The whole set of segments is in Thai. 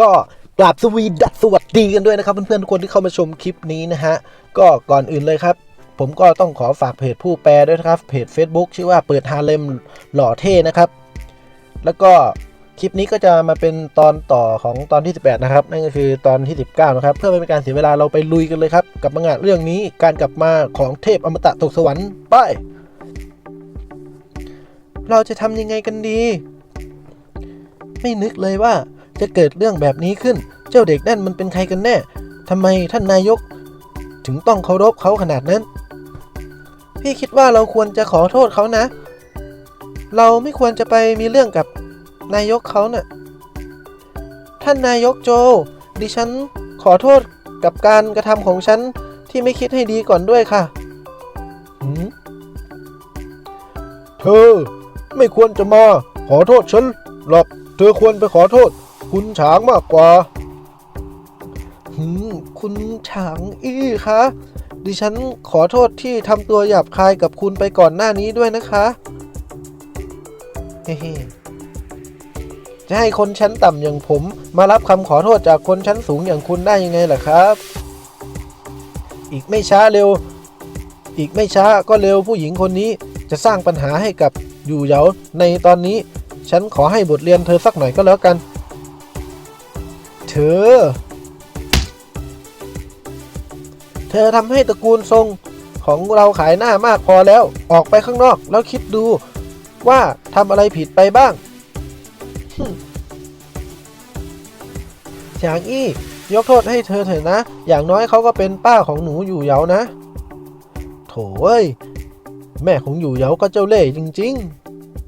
ก็กราบสวีดัสวัสดีกันด้วยนะครับเพื่อนๆทุกคนที่เข้ามาชมคลิปนี้นะฮะก็ก่อนอื่นเลยครับ ผมก็ต้องขอฝากเพจผู้แปลด้วยนะครับเพจ Facebook ชื่อว่าเปิดฮาเลมหล่อเท่นะครับ แล้วก็คลิปนี้ก็จะมาเป็นตอนต่อของตอนที่ 18 นะครับ นั่นก็คือตอนที่ 19 นะครับ เพื่อไม่เป็นการเสียเวลาเราไปลุยกันเลยครับ กับมังงะเรื่องนี้การกลับมาของเทพอมตะตกสวรรค์ไปเราจะทำยังไงกันดี ไม่นึกเลยว่า จะเกิดเรื่องแบบนี้ขึ้น เจ้าเด็กนั่นมันเป็นใครกันแน่ ทำไมท่านนายก ถึงต้องเคารพเขาขนาดนั้น พี่คิดว่าเราควรจะขอโทษเขานะ เราไม่ควรจะไปมีเรื่องกับนายกเขานะ่ะ ท่านนายกโจ ดิฉันขอโทษกับการกระทำของฉันที่ไม่คิดให้ดีก่อนด้วยค่ะเธอไม่ควรจะมาขอโทษฉันหรอก เธอควรไปขอโทษ คุณฉางมากกว่าหืมคุณฉางอี้คะดิฉันขอโทษที่ทำตัวหยาบคายกับคุณไปก่อนหน้านี้ด้วยนะคะเฮ้จะให้คนชั้นต่ำอย่างผม มารับคำขอโทษจากคนชั้นสูงอย่างคุณได้ยังไงล่ะครับ อีกไม่ช้าเร็ว อีกไม่ช้าก็เร็วผู้หญิงคนนี้จะสร้างปัญหาให้กับอยู่เหยาในตอนนี้ ฉันขอให้บทเรียนเธอสักหน่อยก็แล้วกัน ธอ เธอทำให้ตระกูลทรงของเราขายหน้ามากพอแล้ว ออกไปข้างนอกแล้วคิดดูว่าทำอะไรผิดไปบ้างหึ่มฉางอี้ยกโทษให้เธอเถอะนะ อย่างน้อยเขาก็เป็นป้าของหนูอยู่เหยานะ โถเอ้ย แม่ของอยู่เหยาก็เจ้าเล่ห์จริง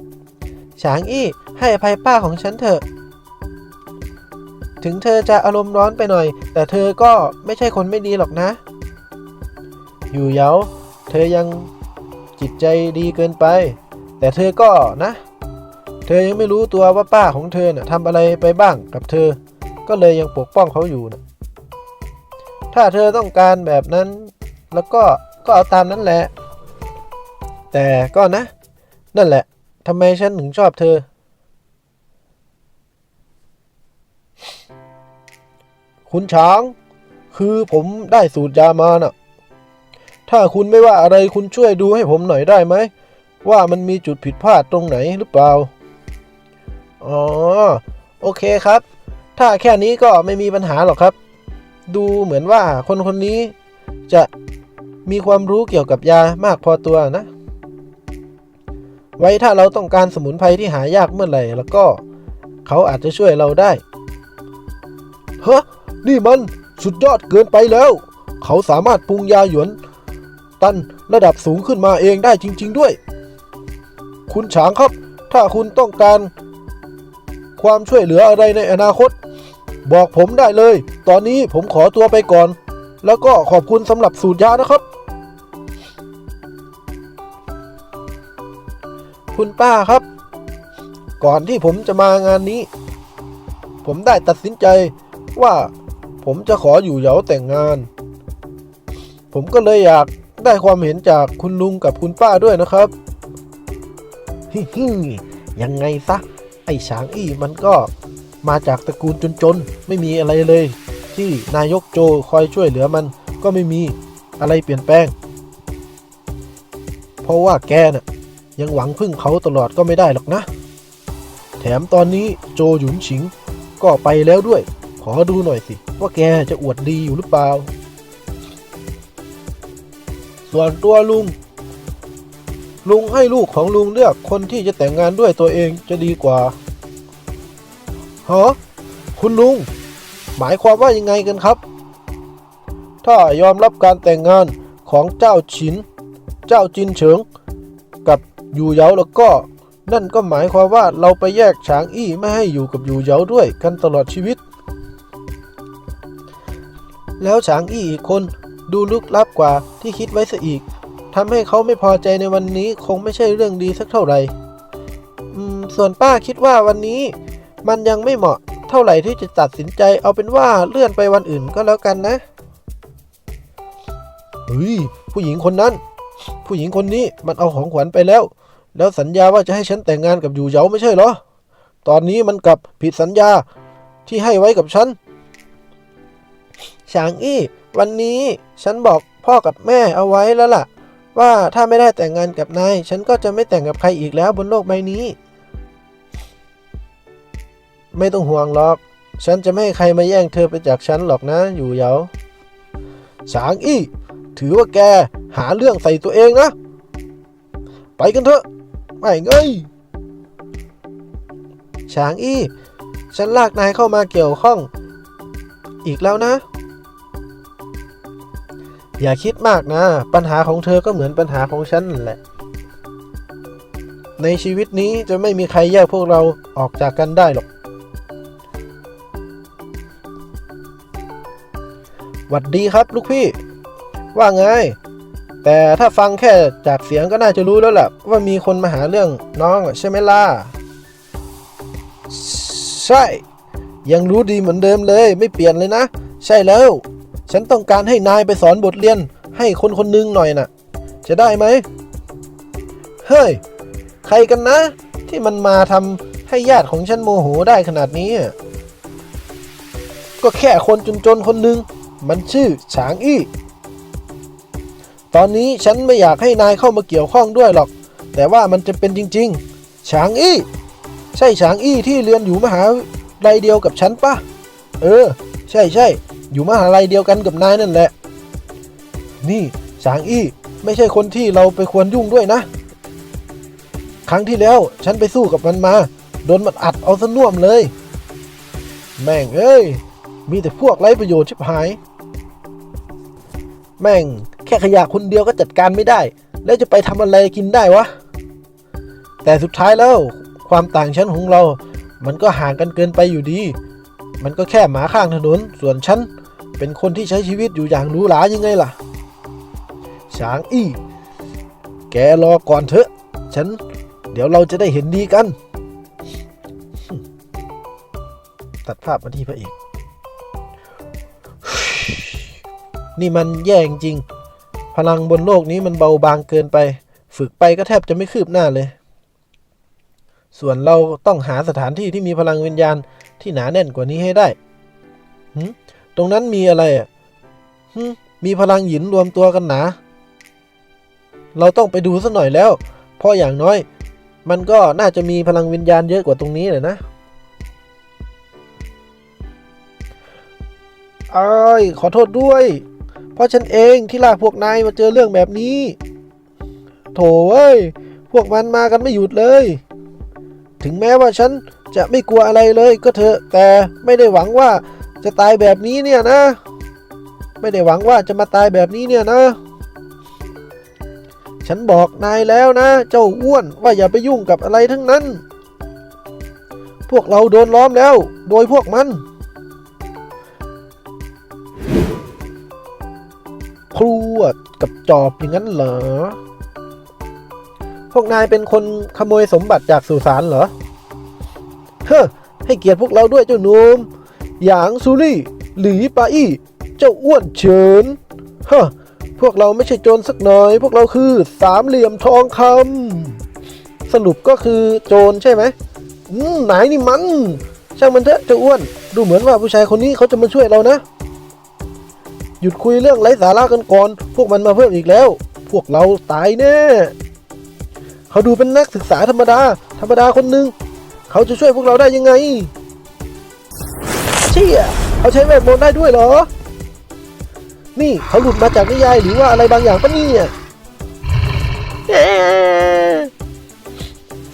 ๆ ฉางอี้ให้อภัยป้าของฉันเถอะ ถึงเธอจะอารมณ์ร้อนไปหน่อย แต่เธอก็ไม่ใช่คนไม่ดีหรอกนะ อยู่เยาเธอยังจิตใจดีเกินไป แต่เธอก็นะ เธอยังไม่รู้ตัวว่าป้าของเธอน่ะทำอะไรไปบ้างกับเธอ ก็เลยยังปกป้องเขาอยู่นะถ้าเธอต้องการแบบนั้น แล้วก็ก็เอาตามนั้นแหละ แต่ก็นะ นั่นแหละทำไมฉันถึงชอบเธอ คุณช้าง คือผมได้สูตรยามาน่ะ ถ้าคุณไม่ว่าอะไรคุณช่วยดูให้ผมหน่อยได้ไหม ว่ามันมีจุดผิดพลาดตรงไหนหรือเปล่า อ๋อ โอเคครับ ถ้าแค่นี้ก็ไม่มีปัญหาหรอกครับ ดูเหมือนว่าคนคนนี้จะมีความรู้เกี่ยวกับยามากพอตัวนะ ไว้ถ้าเราต้องการสมุนไพรที่หายากเมื่อไหร่ แล้วก็เขาอาจจะช่วยเราได้เฮะ นี่มันสุดยอดเกินไปแล้ว เขาสามารถปรุงยาหยวน ตันระดับสูงขึ้นมาเองได้จริง ๆด้วย คุณฉางครับ ถ้าคุณต้องการ ความช่วยเหลืออะไรในอนาคต บอกผมได้เลย ตอนนี้ผมขอตัวไปก่อน แล้วก็ขอบคุณสำหรับสูตรยานะครับ คุณป้าครับ ก่อนที่ผมจะมางานนี้ ผมได้ตัดสินใจว่า ผมจะขออยู่เหยาแต่งงาน ผมก็เลยอยากได้ความเห็นจากคุณลุงกับคุณป้าด้วยนะครับฮิฮิยังไงซะ ไอ้ฉางอี้มันก็มาจากตระกูลจนๆ ไม่มีอะไรเลย ที่นายกโจคอยช่วยเหลือมันก็ไม่มีอะไรเปลี่ยนแปลง เพราะว่าแกน่ะยังหวังพึ่งเขาตลอดก็ไม่ได้หรอกนะ แถมตอนนี้โจหยุนฉิงก็ไปแล้วด้วย ขอดูหน่อยสิ ว่าแกจะอวดดีอยู่หรือเปล่า ส่วนตัวลุง ลุงให้ลูกของลุงเลือกคนที่จะแต่งงานด้วยตัวเองจะดีกว่าฮะคุณลุง หมายความว่ายังไงกันครับ ถ้ายอมรับการแต่งงานของเจ้าฉิน เจ้าจินเฉิง กับอยู่เยาแล้วก็ นั่นก็หมายความว่าเราไปแยกฉางอี้ไม่ให้อยู่กับอยู่เยาด้วยกันตลอดชีวิต แล้วฉางอี้อีกคนดูลึกลับกว่าที่คิดไว้ซะอีกทำให้เขาไม่พอใจในวันนี้คงไม่ใช่เรื่องดีสักเท่าไหร่อืมส่วนป้าคิดว่าวันนี้ มันยังไม่เหมาะเท่าไหร่ที่จะตัดสินใจเอาเป็นว่าเลื่อนไปวันอื่นก็แล้วกันนะเฮ้ยผู้หญิงคนนั้น ผู้หญิงคนนี้มันเอาของขวัญไปแล้ว แล้วสัญญาว่าจะให้ฉันแต่งงานกับอยู่เหยาไม่ใช่เหรอ ตอนนี้มันกลับผิดสัญญาที่ให้ไว้กับฉัน ฉางอี้ วันนี้ฉันบอกพ่อกับแม่เอาไว้แล้วล่ะ ว่าถ้าไม่ได้แต่งงานกับนาย ฉันก็จะไม่แต่งกับใครอีกแล้วบนโลกใบนี้ ไม่ต้องห่วงหรอก ฉันจะไม่ให้ใครมาแย่งเธอไปจากฉันหรอกนะ อยู่เหยาฉางอี้ ถือว่าแกหาเรื่องใส่ตัวเองนะ ไปกันเถอะ ไม่เงยฉางอี้ ฉันลากนายเข้ามาเกี่ยวข้อง อีกแล้วนะ อย่าคิดมากนะ ปัญหาของเธอก็เหมือนปัญหาของฉันแหละ ในชีวิตนี้จะไม่มีใครแยกพวกเราออกจากกันได้หรอกหวัดดีครับ ลูกพี่ ว่าไง แต่ถ้าฟังแค่จากเสียงก็น่าจะรู้แล้วแหละว่ามีคนมาหาเรื่องน้องใช่ไหมล่ะ ใช่ ยังรู้ดีเหมือนเดิมเลย ไม่เปลี่ยนเลยนะ ใช่แล้ว ฉันต้องการให้นายไปสอนบทเรียนให้คนคนหนึงหน่อยน่ะ จะได้ไหม เฮ้ย ใครกันนะ ที่มันมาทำให้ญาติของฉันโมโหได้ขนาดนี้ ก็แค่คนจนๆคนหนึ่งมันชื่อฉางอี้ ตอนนี้ฉันไม่อยากให้นายเข้ามาเกี่ยวข้องด้วยหรอก แต่ว่ามันจะเป็นจริง ๆ ฉางอี้ ใช่ฉางอี้ที่เรียนอยู่มหาลัยเดียวกับฉันปะ เออ ใช่ใช่ อยู่มหาลัยเดียวกันกับนายนั่นแหละ นี่ฉางอี้ไม่ใช่คนที่เราไปควรยุ่งด้วยนะ ครั้งที่แล้วฉันไปสู้กับมันมา โดนมันอัดเอาซะน่วมเลย แม่งเอ้ย มีแต่พวกไร้ประโยชน์ชิบหาย แม่งแค่ขยะคนเดียวก็จัดการไม่ได้ แล้วจะไปทำอะไรกินได้วะ แต่สุดท้ายแล้ว ความต่างชั้นของเรา มันก็ห่างกันเกินไปอยู่ดี มันก็แค่หมาข้างถนน ส่วนฉัน เป็นคนที่ใช้ชีวิตอยู่อย่างหรูหรายังไงล่ะ ช้างอี้ แกรอก่อนเถอะ ฉัน เดี๋ยวเราจะได้เห็นดีกัน ตัดภาพมาที่พระเอก นี่มันแย่จริง พลังบนโลกนี้มันเบาบางเกินไป ฝึกไปก็แทบจะไม่คืบหน้าเลย ส่วนเราต้องหาสถานที่ที่มีพลังวิญญาณที่หนาแน่นกว่านี้ให้ได้หึ ตรงนั้นมีอะไรอะหึมีพลังหยินรวมตัวกันหนา เราต้องไปดูสักหน่อยแล้ว เพราะอย่างน้อย มันก็น่าจะมีพลังวิญญาณเยอะกว่าตรงนี้เลยนะไอ้ายขอโทษด้วย เพราะฉันเองที่ลากพวกนายมาเจอเรื่องแบบนี้ โถเอ้ย พวกมันมากันไม่หยุดเลย ถึงแม้ว่าฉันจะไม่กลัวอะไรเลยก็เถอะ แต่ไม่ได้หวังว่า จะตายแบบนี้เนี่ยนะ ไม่ได้หวังว่าจะมาตายแบบนี้เนี่ยนะ ฉันบอกนายแล้วนะ เจ้าอ้วนว่าอย่าไปยุ่งกับอะไรทั้งนั้น พวกเราโดนล้อมแล้ว โดยพวกมัน ครูอะกับจอบอย่างนั้นเหรอ พวกนายเป็นคนขโมยสมบัติจากสุสานเหรอ เฮ้อให้เกียรติพวกเราด้วยเจ้าหนุ่ม หยางซูรี่ หลีปาอี้ เจ้าอ้วนเฉินฮ้อพวกเราไม่ใช่โจรสักหน่อย พวกเราคือสามเหลี่ยมทองคำสรุปก็คือโจรใช่ไหมอืมไหนนี่มัน ช่างมันเถอะเจ้าอ้วน ดูเหมือนว่าผู้ชายคนนี้เขาจะมาช่วยเรานะ หยุดคุยเรื่องไร้สาระกันก่อน พวกมันมาเพิ่มอีกแล้ว พวกเราตายแน่เขาดูเป็นนักศึกษาธรรมดา ธรรมดาคนหนึ่งเขาจะช่วยพวกเราได้ยังไง เชี่ยเขาใช้เวทมนต์ได้ด้วยเหรอ นี่เขาหลุดมาจากนิยายหรือว่าอะไรบางอย่างปะเนี่ยเอ๊ะ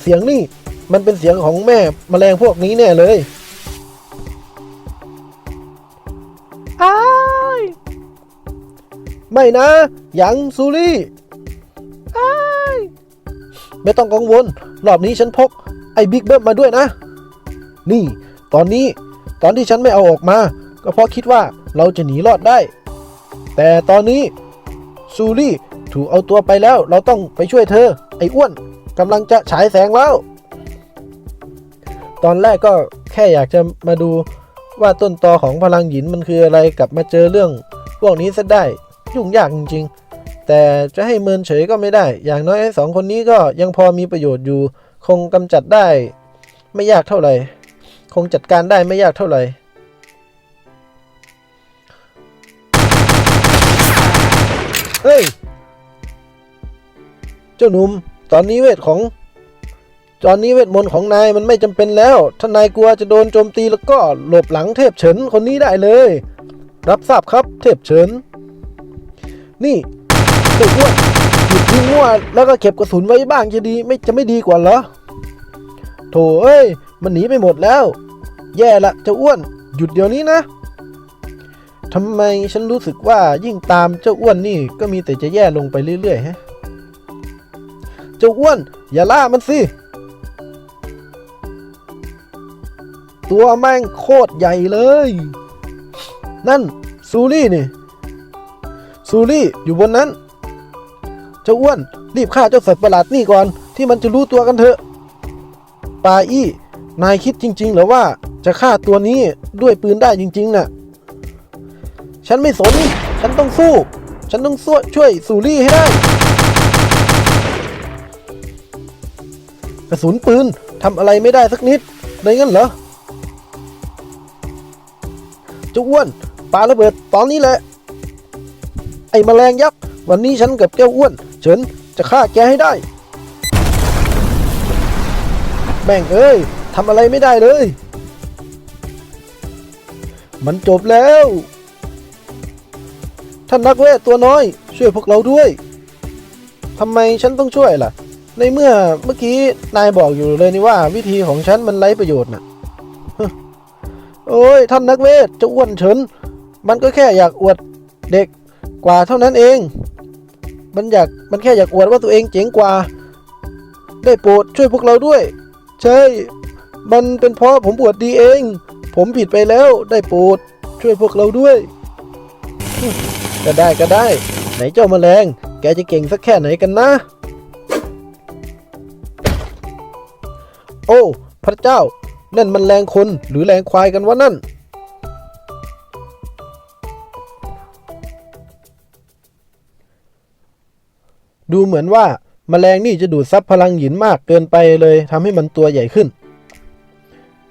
เสียงนี่มันเป็นเสียงของแม่แมลงพวกนี้แน่เลยอ้ายไม่นะหยังซูรี่อ้ายไม่ต้องกังวล รอบนี้ฉันพก ไอ้บิ๊กเบิ้มมาด้วยนะ นี่ ตอนนี้ ตอนที่ฉันไม่เอาออกมา ก็เพราะคิดว่าเราจะหนีรอดได้ แต่ตอนนี้ซูรี่ถูกเอาตัวไปแล้ว เราต้องไปช่วยเธอ ไอ้อ้วนกำลังจะฉายแสงแล้ว ตอนแรกก็แค่อยากจะมาดูว่าต้นตอของพลังหยินมันคืออะไรกลับมาเจอเรื่อง พวกนี้ซะได้ยุ่งยากจริง ๆ แต่จะให้เมินเฉยก็ไม่ได้ อย่างน้อยสองคนนี้ก็ยังพอมีประโยชน์อยู่ คงกำจัดได้ ไม่ยากเท่าไหร่ คงจัดการได้ไม่ยากเท่าไหร่เฮ้ย เจ้าหนุ่ม ตอนนี้เวทของ ตอนนี้เวทมนต์ของนายมันไม่จำเป็นแล้ว ถ้านายกลัวจะโดนโจมตีแล้วก็หลบหลังเทพเฉินคนนี้ได้เลย รับทราบครับเทพเฉิน นี่ตึกว่าหยุดทิ้งมั่วแล้วก็เก็บกระสุนไว้บ้างจะดี ไม่จะไม่ดีกว่าเหรอ โถเอ้ย มันหนีไปหมดแล้ว แย่ละเจ้าอ้วน หยุดเดี๋ยวนี้นะทำไมฉันรู้สึกว่ายิ่งตามเจ้าอ้วนนี่ก็มีแต่จะแย่ลงไปเรื่อยๆฮะ เจ้าอ้วน อย่าล่ามันสิ ตัวแม่งโคตรใหญ่เลย นั่นซูรี่นี่ ซูรี่อยู่บนนั้น เจ้าอ้วนรีบฆ่าเจ้าสัตว์ประหลาดนี่ก่อนที่มันจะรู้ตัวกันเถอะ ปาอี้ นายคิดจริง ๆ หรือว่าจะฆ่าตัวนี้ด้วยปืนได้จริง ๆน่ะ ฉันไม่สน ฉันต้องสู้ ฉันต้องสู้ช่วยซูรี่ให้ได้ กระสุนปืนทำอะไรไม่ได้สักนิดเลยงั้นเหรอเจ้าอ้วนปาระเบิดตอนนี้แหละ ไอ้แมลงยักษ์วันนี้ฉันกับเจ้าอ้วน เฉินจะฆ่าแกให้ได้ แม่งเอ้ย ทำอะไรไม่ได้เลย มันจบแล้ว ท่านนักเวทตัวน้อย ช่วยพวกเราด้วยทำไมฉันต้องช่วยล่ะ ในเมื่อเมื่อกี้นายบอกอยู่เลยนี่ว่า วิธีของฉันมันไร้ประโยชน์น่ะฮึโอ้ยท่านนักเวทจะอ้วนเฉิน มันก็แค่อยากอวดเด็กกว่าเท่านั้นเอง มันอยากมันแค่อยากอวดว่าตัวเองเจ๋งกว่า ได้โปรดช่วยพวกเราด้วย ใช่ มันเป็นเพราะผมอวดดีเอง ผมผิดไปแล้วได้โปรดช่วยพวกเราด้วย ก็ได้ก็ได้ ไหนเจ้าแมลง แกจะเก่งสักแค่ไหนกันนะ โอ้ พระเจ้า นั่นมันแรงคนหรือแรงควายกันวะนั่นดูเหมือนว่าแมลงนี่จะดูดซับพลังหยินมากเกินไปเลยทำให้มันตัวใหญ่ขึ้น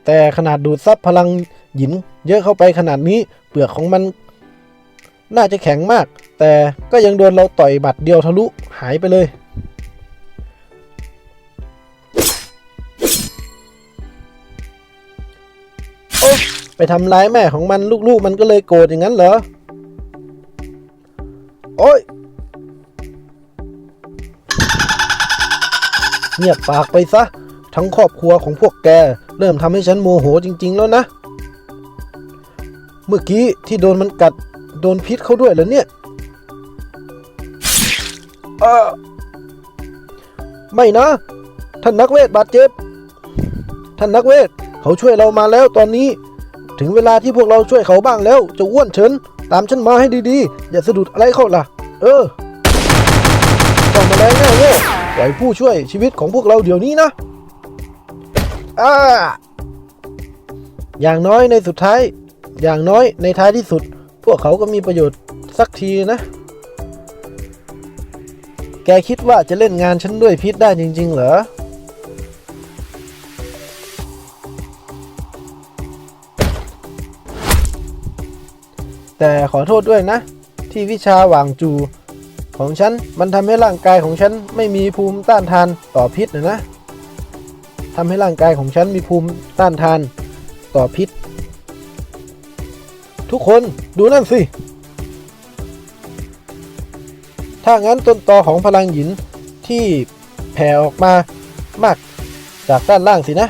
แต่ขนาดดูดซับพลังหยินเยอะเข้าไปขนาดนี้เปลือกของมัน น่าจะแข็งมาก แต่ก็ยังโดนเราต่อยบัดเดียวทะลุหายไปเลย โอ๊ไปทำร้ายแม่ของมันลูกๆ มันก็เลยโกรธอย่างนั้นเหรอ โอ๊ยเงียบปากไปซะ ทั้งครอบครัวของพวกแก เริ่มทำให้ฉันโมโหจริง ๆ แล้วนะ เมื่อกี้ที่โดนมันกัดโดนพิษเขาด้วยเหรอเนี่ยเออไม่นะ ท่านนักเวทบาดเจ็บ ท่านนักเวทเขาช่วยเรามาแล้วตอนนี้ ถึงเวลาที่พวกเราช่วยเขาบ้างแล้ว จะอ้วนเฉินตามฉันมาให้ดีๆ อย่าสะดุดอะไรเขาล่ะ เออต้องมาแล้วแน่เว้ยปล่อยผู้ช่วยชีวิตของพวกเราเดี๋ยวนี้นะ อ่าอย่างน้อยในสุดท้าย อย่างน้อยในท้ายที่สุด พวกเขาก็มีประโยชน์สักทีนะ แกคิดว่าจะเล่นงานฉันด้วยพิษได้จริง ๆ เหรอ แต่ขอโทษด้วยนะ ที่วิชาหว่างจูของฉัน มันทำให้ร่างกายของฉันไม่มีภูมิต้านทานต่อพิษนะนะ ทำให้ร่างกายของฉันมีภูมิต้านทานต่อพิษ ทุกคนดูนั่นสิ ถ้างั้นต้นตอของพลังหยินที่แผ่ออกมามากจากด้านล่างสินะ